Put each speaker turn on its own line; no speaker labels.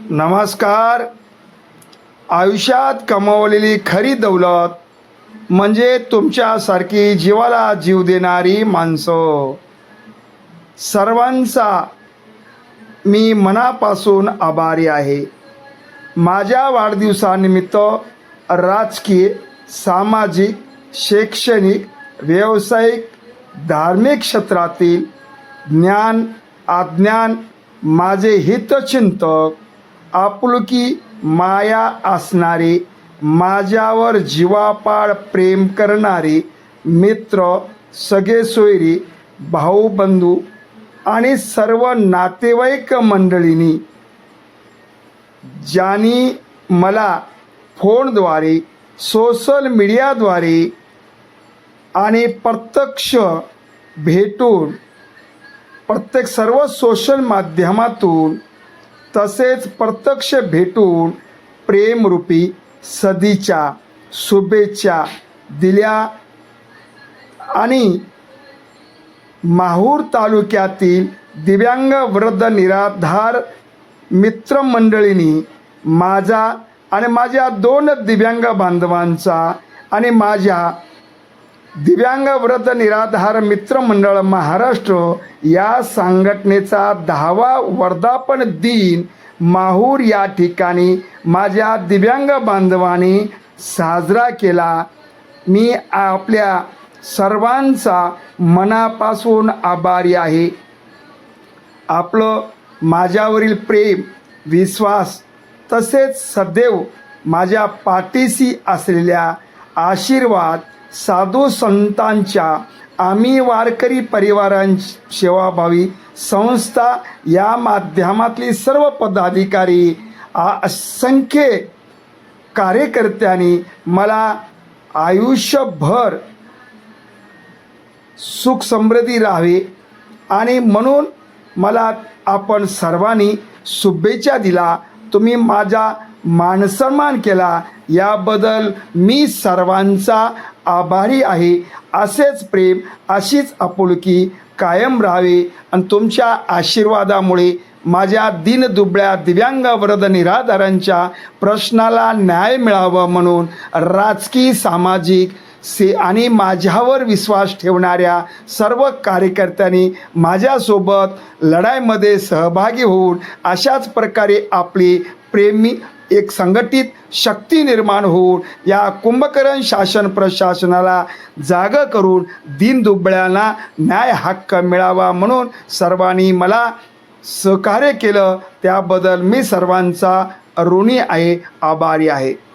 नमस्कार. आयुष्यात कमावलेली खरी दौलत म्हणजे तुमच्यासारखी जीवाला जीव देणारी माणसं. सर्वांचा मी मनापासून आभारी आहे. माझ्या वाढदिवसानिमित्त राजकीय सामाजिक शैक्षणिक व्यावसायिक धार्मिक क्षेत्रातील ज्ञान अज्ञान माझे हितचिंतक आपुलकी माया असणारे माझ्यावर जीवापाड प्रेम करणारे मित्र सगळे सोयरी भाऊबंधू आणि सर्व नातेवाईक मंडळींनी ज्यांनी मला फोनद्वारे सोशल मीडियाद्वारे आणि प्रत्यक्ष भेटून प्रत्येक सर्व सोशल माध्यमातून तसेच प्रत्यक्ष भेटून प्रेमरूपी सदीच्या शुभेच्छा दिल्या आणि माहूर तालुक्यातील दिव्यांग वृद्ध निराधार मित्रमंडळींनी माझा आणि माझ्या दोन दिव्यांग बांधवांचा आणि माझ्या दिव्यांग व्रत निराधार मित्रमंडळ महाराष्ट्र या संघटनेचा दहावा वर्धापन दिन माहूर या ठिकाणी माझ्या दिव्यांग बांधवांनी साजरा केला. मी आपल्या सर्वांचा मनापासून आभारी आहे. आपलं माझ्यावरील प्रेम विश्वास तसेच सदैव माझ्या पाठीशी असलेल्या आशीर्वाद साधू संतांच्या आम्ही वारकरी परिवारां सेवाभावी संस्था या माध्यमातली सर्व पदाधिकारी असंख्य कार्यकर्त्यांनी मला आयुष्यभर सुख समृद्धी राहावे आणि म्हणून मला आपण सर्वांनी शुभेच्छा दिला. तुम्ही माझा मानसन्मान केला. याबद्दल मी सर्वांचा आभारी आहे. असेच प्रेम अशीच आपुलकी कायम राहावे आणि तुमच्या आशीर्वादामुळे माझ्या दिनदुबळ्या दिव्यांग वृद्ध निराधारांच्या प्रश्नाला न्याय मिळावा म्हणून राजकीय सामाजिक से आणि माझ्यावर विश्वास ठेवणाऱ्या सर्व कार्यकर्त्यांनी माझ्यासोबत लढाईमध्ये सहभागी होऊन अशाच प्रकारे आपली प्रेमी एक संघटित शक्ती निर्माण होऊन या कुंभकरण शासन प्रशासनाला जाग करून दीनदुबळ्यांना न्याय हक्क मिळावा म्हणून सर्वांनी मला सहकार्य केलं. त्याबद्दल मी सर्वांचा ऋणी आहे आभारी आहे.